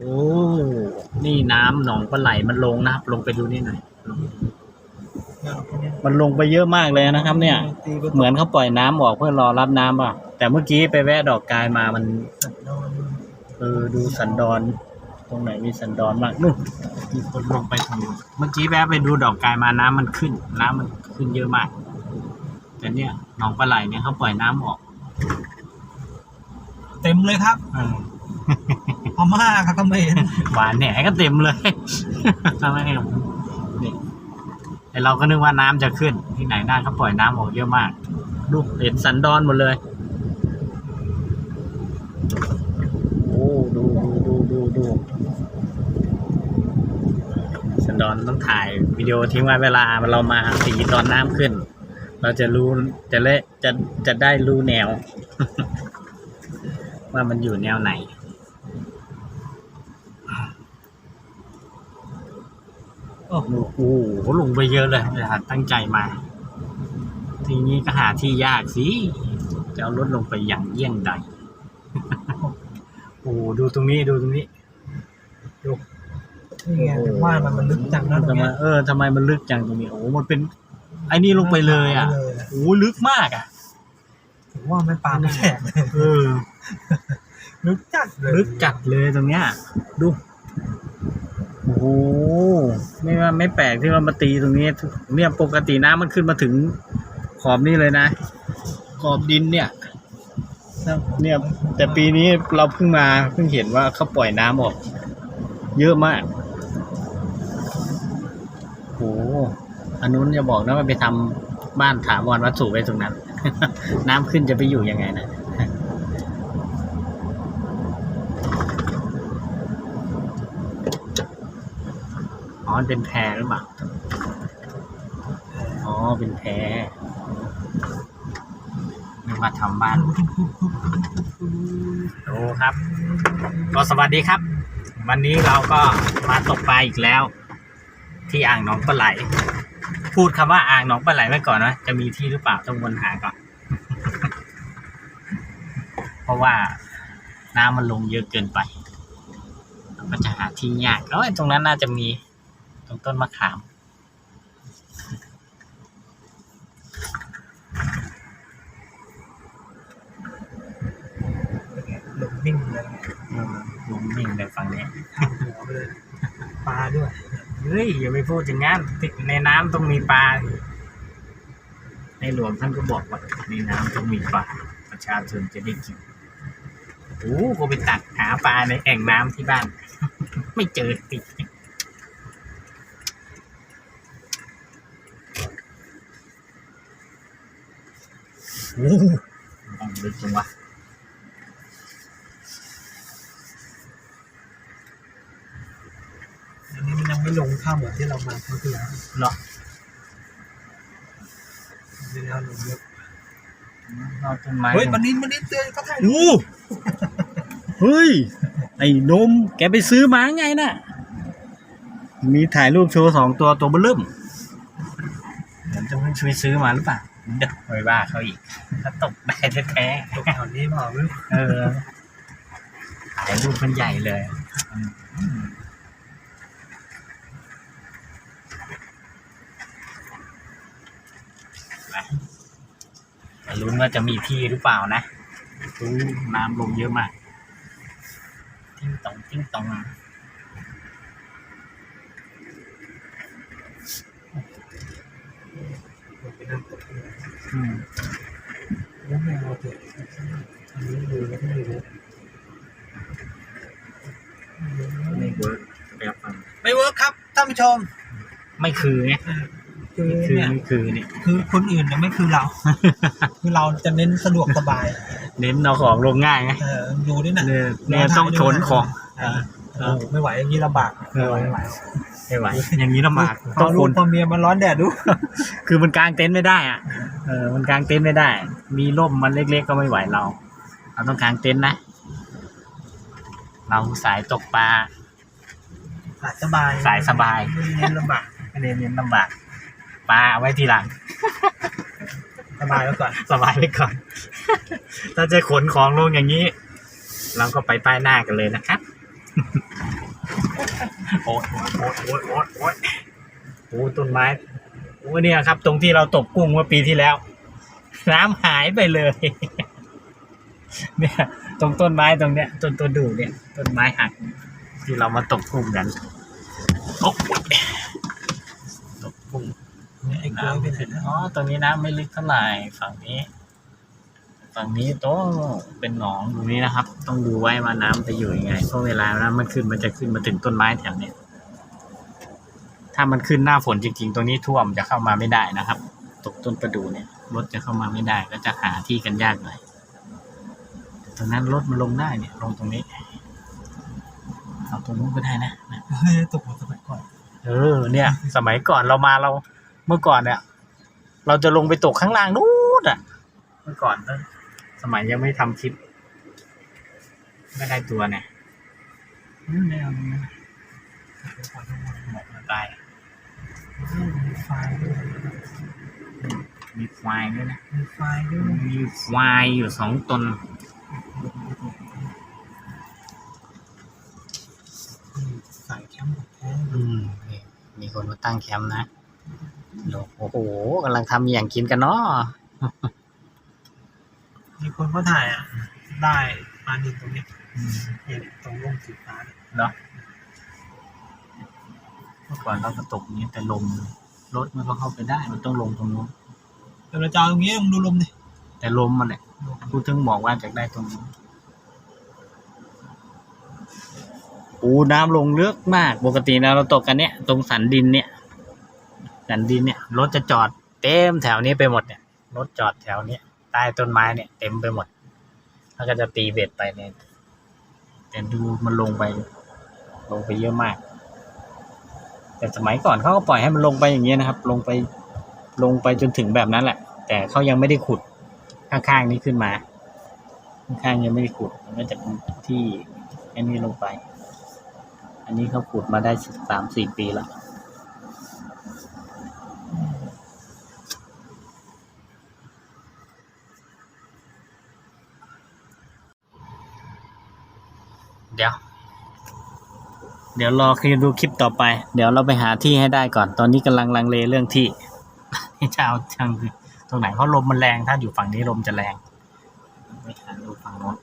โอ้นี่น้ำหนองปลาไหลมันลงนะครับ ลงไปดูนี่หน่อยมันลงไปเยอะมากเลยนะครับ เนี่ย เหมือนเขาปล่อยน้ำออกเพื่อรอรับน้ำป่ะ แต่เมื่อกี้ไปแวะดอกกายมามันเออดูสันดอนตรงไหนมีสันดอนมากนู่นมีคนลงไปทางนู้นเมื่อกี้แวะไปดูดอกกายมาน้ำมันขึ้น น้ำมันขึ้นเยอะมาก แต่เนี่ยหนองปลาไหลเนี่ยเขาปล่อยน้ำออก เต็มเลยครับเออพ ม่าครับเขมรหวานแหนก็เต็มเลยทำไมครับนี่ไอเราก็นึกว่าน้ำจะขึ้น ที่ไหนได้เขาปล่อยน้ำออกเยอะมากดูเห็นสันดอนหมดเลย โอ้ดูดูดูดูดูสันดอนต้องถ่ายวิดีโอทิ้งไว้เวลาเรามาสีตอนน้ำขึ้น เราจะรู้จะเละจะจะได้รู้แนว ว่ามันอยู่แนวไหน โอ้โหโอ้โหลงไปเยอะเลยแต่ตั้งใจมา ทีนี้ก็หาที่ยากสิจะเอารถลงไปอย่างเยี่ยงใด โอ้โหดูตรงนี้ดูตรงนี้นี่ไงถึงว่ามันมันลึกจังนะตรทำงไมเนี้ยเออทำไมมันลึกจังตรงนี้ โอ้โหมันเป็น ไอ้นี่ลงไปเลยอะเลยโอ้โหลึกมากอะ ถึงว่าไม่ปลาไม่แตกเลยเออ ลึกจัดเลยลึกจัดเลยตรงเนี้ย ดู โอ้โหไม่ว่าไม่แปลกที่ว่ามาตีตรงนี้เนี่ยปกติน้ำมันขึ้นมาถึงขอบนี่เลยนะ ขอบดินเนี่ยเนี่ยแต่ปีนี้เราเพิ่งมาเพิ่งเห็นว่าเขาปล่อยน้ำออก เยอะมากโอ้โหอันนู้นอย่าบอกนะว่าไปทำบ้านถาวรวัดสูไว้ตรงนั้น น้ำขึ้นจะไปอยู่ยังไงนะ อ๋อเป็นแพรหรือเปล่า อ๋อ เป็นแพรนึกว่าทำบ้านโอ้ครับ ก็สวัสดีครับ วันนี้เราก็มาตกปลาอีกแล้ว ที่อ่างหนองปลาไหล พูดคำว่าอ่างหนองปลาไหลไว้ก่อนนะ จะมีที่หรือเปล่าต้องวนหาก่อน เพราะว่าน้ำมันลงเยอะเกินไปเราก็จะหาที่ยากแล้วตรงนั้นน่าจะมี รงต้นมะขามลงนิ่งเลยอืมลงนิ่งเลยฝั่งนี้ หัวไปเลยปลาด้วย เฮ้ย อย่าไปพูดอย่างนั้นติดในน้ำต้องมีปลาในหลวงท่านก็บอกว่า ในน้ำต้องมีปลา ประชาชนจะได้กินโอ้ก็ไปตักหาปลาในแอ่งน้ำที่บ้าน ไม่เจอติด โอ้ต้องลึกจังวะอันนี้มันยังไม่ลงข้ามเหมือนที่เรามาเมื่อคืนเนาะไม่ได้เอาลงเยอะเราต้นไม้เฮ้ยวันนี้วันนี้เจอเขาถ่ายรูปโอ้เฮ้ย ไอ้นมแกไปซื้อมาไงน่ะ มีถ่ายรูปโชว์สองตัวตัวเบลิ่มเดี๋ยวจะไม่ช่วยซื้อมาหรือเปล่าเดี๋ยว ไปว่าเขาอีกถ้าตกได้แท้ตกแถวนี้เปล่าไม่รู้ๆเออถ่ายรูปมันใหญ่เลยอืมไปแต่ลุ้นว่าจะมีที่หรือเปล่านะดูน้ำลงเยอะมาก ติ้งตองติ้งตอง ไปนั่งตกอืมแล้วแมวเถอะอันนี้ดูแล้วก็ไม่รู้ไม่เวิร์กแบบฟังไม่เวิร์คครับท่านผู้ชมไม่คือไงคือคือเนี่ยไม่คือนี่คือคนอื่นจะไม่คือเรา คือเราจะเน้นสะดวกสบาย เน้นเอาของลงง่ายไงเออดูนี่น่ะเนี่ยเนี่ยต้องขนของ เออโอ้โหไม่ไหวอย่างนี้ลำบากเออไม่ไหว ไม่ไหว อย่างนี้ลำบากพต้อองลูคกนพอเมียมันร้อนแดดดู คือมันกางเต็นท์ไม่ได้อะเออมันกางเต็นท์ไม่ได้ มีร่มมันเล็กๆก็ไม่ไหวเรา เราต้องกางเต็นท์นะ เราสายตกปลาสายสบายสายสบายไม่เน้นลำบากไม่ได้เน้นลำบากปลาเอาไว้ทีหลัง สบายไว้ก่อนสบายไว้ก่อน ถ้าจะขนของลงอย่างนี้ เราก็ไปป้ายหน้ากันเลยนะครับ โอ้ยโอ้ยโอ้ยโอ้ยโอ้ยโอ้ต้นไม้โอ้เนี่ยครับ ตรงที่เราตกกุ้งเมื่อปีที่แล้ว น้ำหายไปเลย เนี่ยตรงต้นไม้ตรงเนี้ยต้นตัวดูเนี่ย ต้นไม้หัก ที่เรามาตกกุ้งกันโอ้ยตกกุ้งไอ้กล้วยไปไหนนะอ๋อตรงนี้น้ำไม่ลึกเท่าไหร่ฝั่งนี้ ฝั่งนี้โต้เป็นหนองตรงนี้นะครับ ต้องดูไว้ว่าน้ำจะอยู่ยังไงเพราะเวลาน้ำมันขึ้นมันจะขึ้นมาถึงต้นไม้แถวเนี้ยถ้ามันขึ้นหน้าฝนจริง ๆ ตรงนี้ท่วมจะเข้ามาไม่ได้นะครับ ตกต้นประดูเนี่ยรถจะเข้ามาไม่ได้ก็จะหาที่กันยากหน่อยแต่ตรงนั้นรถมันลงได้เนี่ย ลงตรงนี้เอาตรงนู้นก็ได้นะนะเฮ้ยตกหัวสมัยก่อน เออ เนี่ย สมัยก่อนเรามาเราเมื่อก่อนเนี่ย เราจะลงไปตกข้างล่างนู้นอะ เมื่อก่อนนะ สมัยยังไม่ทำคลิปไม่ได้ตัวเนี่ยอืมไม่เอาตรงนั้นนะหมดตายมีไฟด้วยมีควายด้วยนะมีไฟด้วยมีควายอยู่สองตนใส่แคมป์แท้อืมนี่มีคนมาตั้งแคมป์นะโอ้โหกำลังทำอย่างกินกันเนาะมี คนเขาถ่ายอะ ได้ปลานินตรงเนี้ยเห็นตรงร่มสีฟ้าเนี่ยเนาะเมื่อก่อนเราก็ตกอย่างนี้แต่ลมรถมันก็เข้าไปได้ มันต้องลงตรงนู้นแต่เราจะเอาตรงนี้มึงดูลมดิแต่ลมมันเนี่ยกูถึงบอกว่าจะได้ตรงนี้โอ้น้ำลงลึกมาก ปกตินะเราตกกันเนี่ยตรงสันดินเนี่ยสันดินเนี่ยรถจะจอดเต็มแถวนี้ไปหมดเนี่ยรถจอดแถวเนี้ย ใต้ต้นไม้เนี่ย เต็มไปหมด แล้วก็จะตีเบ็ดไปเนี่ยแต่ดูมันลงไป ลงไปเยอะมาก แต่สมัยก่อนเขาก็ปล่อยให้มันลงไปอย่างเงี้ยนะครับ ลงไปลงไปจนถึงแบบนั้นแหละ แต่เขายังไม่ได้ขุดข้างๆนี้ขึ้นมา ข้างๆยังไม่ได้ขุดมันก็จะเป็นที่อันนี้ลงไป อันนี้เขาขุดมาได้สามสี่ปีแล้ว เดี๋ยว เดี๋ยวรอคือดูคลิปต่อไป เดี๋ยวเราไปหาที่ให้ได้ก่อน ตอนนี้กำลังลังเลเรื่องที่ที่จะเอาจังตรงไหนเพราะลมมันแรงถ้าอยู่ฝั่งนี้ลมจะแรงไปหาดูฝั่งโน้น